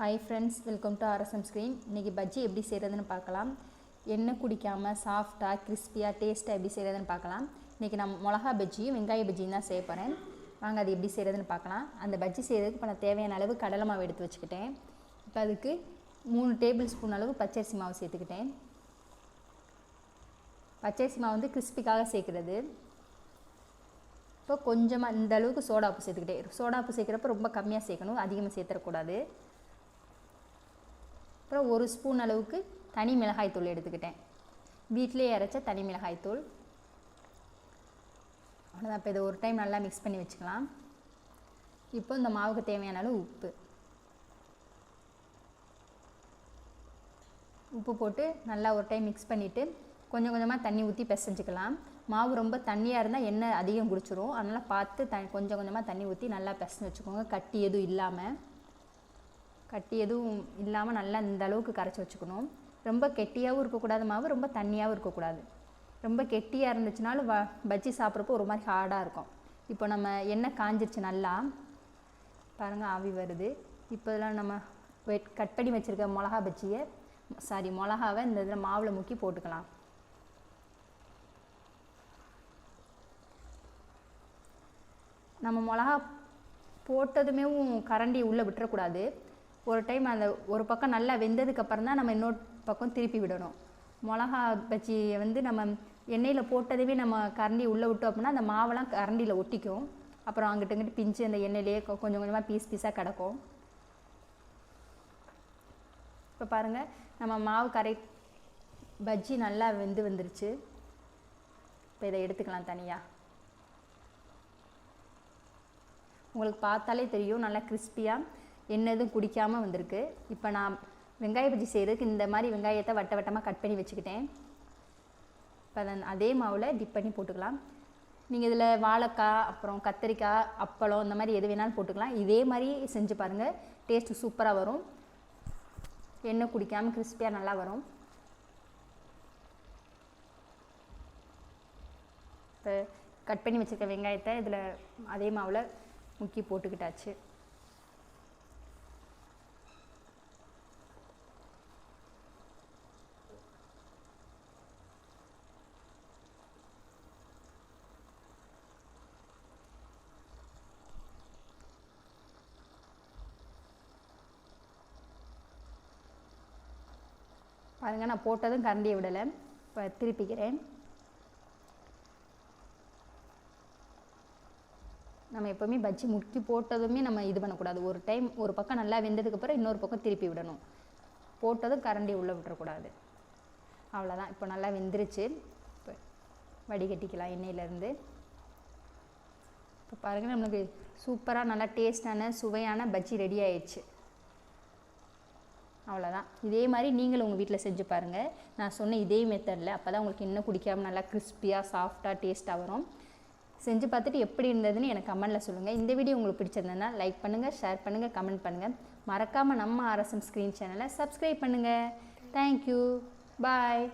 Hi friends welcome to RSM screen இன்றைக்கி பஜ்ஜி எப்படி செய்கிறதுன்னு பார்க்கலாம். எண்ணெய் குடிக்காமல் சாஃப்டாக கிறிஸ்பியாக டேஸ்ட்டாக எப்படி செய்கிறதுன்னு பார்க்கலாம். இன்றைக்கி நான் மிளகா பஜ்ஜியும் வெங்காய பஜ்ஜியும் தான் செய்ய போகிறேன் வாங்க அது எப்படி செய்கிறதுன்னு பார்க்கலாம். அந்த பஜ்ஜி செய்கிறதுக்கு இப்போ நான் தேவையான அளவு கடலை மாவு எடுத்து வச்சுக்கிட்டேன். இப்போ அதுக்கு மூணு டேபிள் ஸ்பூன் அளவு பச்சரிசி மாவு சேர்த்துக்கிட்டேன். பச்சரிசி மாவு வந்து கிறிஸ்பிக்காக சேர்க்குறது. இப்போ கொஞ்சமாக இந்த அளவுக்கு சோடாப்பு சேர்த்துக்கிட்டே சோடாப்பு சேர்க்குறப்ப ரொம்ப கம்மியாக சேர்க்கணும் அதிகமாக சேர்த்துடக்கூடாது அப்புறம் ஒரு ஸ்பூன் அளவுக்கு தனி மிளகாய்த்தூள் எடுத்துக்கிட்டேன். வீட்டிலேயே அரைச்ச தனி மிளகாய்த்தூள் அவ்வளோதான் இப்போ இதை ஒரு டைம் நல்லா மிக்ஸ் பண்ணி வச்சுக்கலாம். இப்போ இந்த மாவுக்கு தேவையான அளவு உப்பு. உப்பு போட்டு நல்லா ஒரு டைம் மிக்ஸ் பண்ணிவிட்டு கொஞ்சம் கொஞ்சமாக தண்ணி ஊற்றி பிசைஞ்சிக்கலாம். மாவு ரொம்ப தண்ணியாக இருந்தால் எண்ணெய் அதிகம் குடிச்சிரும். அதனால் பார்த்து த கொஞ்சம் கொஞ்சமாக தண்ணி ஊற்றி நல்லா பிசைஞ்சு வச்சுக்கோங்க. கட்டி எதுவும் இல்லாமல் கட்டி எதுவும் இல்லாமல் நல்லா இந்த அளவுக்கு கரைச்சி வச்சுக்கணும். ரொம்ப கெட்டியாகவும் இருக்கக்கூடாது மாவு. ரொம்ப தண்ணியாகவும் இருக்கக்கூடாது. ரொம்ப கெட்டியாக இருந்துச்சுனாலும் வ பஜ்ஜி சாப்பிட்றப்போ ஒரு மாதிரி ஹார்டாக இருக்கும். இப்போ நம்ம எண்ணெய் காஞ்சிருச்சு நல்லா. பாருங்கள் ஆவி வருது. இப்போ இதெல்லாம் நம்ம வெட் கட் பண்ணி வச்சுருக்க மிளகா பஜ்ஜியை சாரி மிளகாவை இந்த இதில் மாவில் முக்கி போட்டுக்கலாம். நம்ம மிளகா போட்டதுமேவும் கரண்டி உள்ளே விட்டுறக்கூடாது. ஒரு டைம் அந்த ஒரு பக்கம் நல்லா வெந்ததுக்கப்புறம் தான் நம்ம இன்னொரு பக்கம் திருப்பி விடணும். மிளகா பஜ்ஜியை வந்து நம்ம எண்ணெயில் போட்டதுமே நம்ம கரண்டி உள்ளே விட்டோம் அப்படின்னா அந்த மாவெல்லாம் கரண்டியில் ஒட்டிக்கும். அப்புறம் அங்கிட்டு இங்கிட்டு பிஞ்சு அந்த எண்ணெயிலேயே கொஞ்சம் கொஞ்சமாக பீஸ் பீஸாக கிடக்கும். இப்போ பாருங்கள் நம்ம மாவு கரை பஜ்ஜி நல்லா வெந்து வந்துருச்சு. இப்போ இதை எடுத்துக்கலாம் தனியாக உங்களுக்கு பார்த்தாலே தெரியும் நல்லா கிறிஸ்பியாக எண்ணெய் எதுவும் குடிக்காமல் வந்திருக்கு. இப்போ நான் வெங்காய பஜ்ஜி செய்கிறதுக்கு இந்த மாதிரி வெங்காயத்தை வட்ட வட்டமாக கட் பண்ணி வச்சுக்கிட்டேன். இப்போ அதை அதே மாவில் டிப் பண்ணி போட்டுக்கலாம். நீங்கள் இதில் வாழைக்காய் அப்புறம் கத்திரிக்காய் அப்பளம் இந்த மாதிரி எது வேணாலும் போட்டுக்கலாம். இதே மாதிரி செஞ்சு பாருங்கள் டேஸ்ட்டு சூப்பராக வரும். எண்ணெய் குடிக்காமல் கிறிஸ்பியாக நல்லா வரும். இப்போ கட் பண்ணி வச்சுருக்க வெங்காயத்தை இதில் அதே மாவில் முக்கி போட்டுக்கிட்டாச்சு. பாருங்கள் நான் போட்டதும் கரண்டியை விடலை. இப்போ திருப்பிக்கிறேன். நம்ம எப்போவுமே பஜ்ஜி முக்கி போட்டதுமே நம்ம இது பண்ணக்கூடாது. ஒரு டைம் ஒரு பக்கம் நல்லா வெந்ததுக்கப்புறம் இன்னொரு பக்கம் திருப்பி விடணும். போட்டதும் கரண்டி உள்ளே விட்டுறக்கூடாது. அவ்வளோதான் இப்போ நல்லா வெந்துருச்சு. இப்போ வடிகட்டிக்கலாம் எண்ணெயிலேருந்து. இப்போ பாருங்கள் நம்மளுக்கு சூப்பராக நல்லா டேஸ்டான சுவையான பஜ்ஜி ரெடி ஆயிடுச்சு. அவ்வளோதான் இதே மாதிரி நீங்களும் உங்கள் வீட்டில் செஞ்சு பாருங்கள் நான் சொன்ன இதே மெத்தடில் அப்போ தான் உங்களுக்கு இன்னும் குடிக்காமல் நல்லா கிறிஸ்பியாக சாஃப்டாக டேஸ்ட்டாக வரும். செஞ்சு பார்த்துட்டு எப்படி இருந்ததுன்னு எனக்கு கமெண்ட்டில் சொல்லுங்கள் இந்த வீடியோ உங்களுக்கு பிடிச்சிருந்ததுன்னா லைக் பண்ணுங்கள் ஷேர் பண்ணுங்கள் கமெண்ட் பண்ணுங்கள் மறக்காமல் நம்ம ஆர்எஸ்எம் ஸ்க்ரீன் சேனலை சப்ஸ்கிரைப் பண்ணுங்கள் தேங்க்யூ பாய்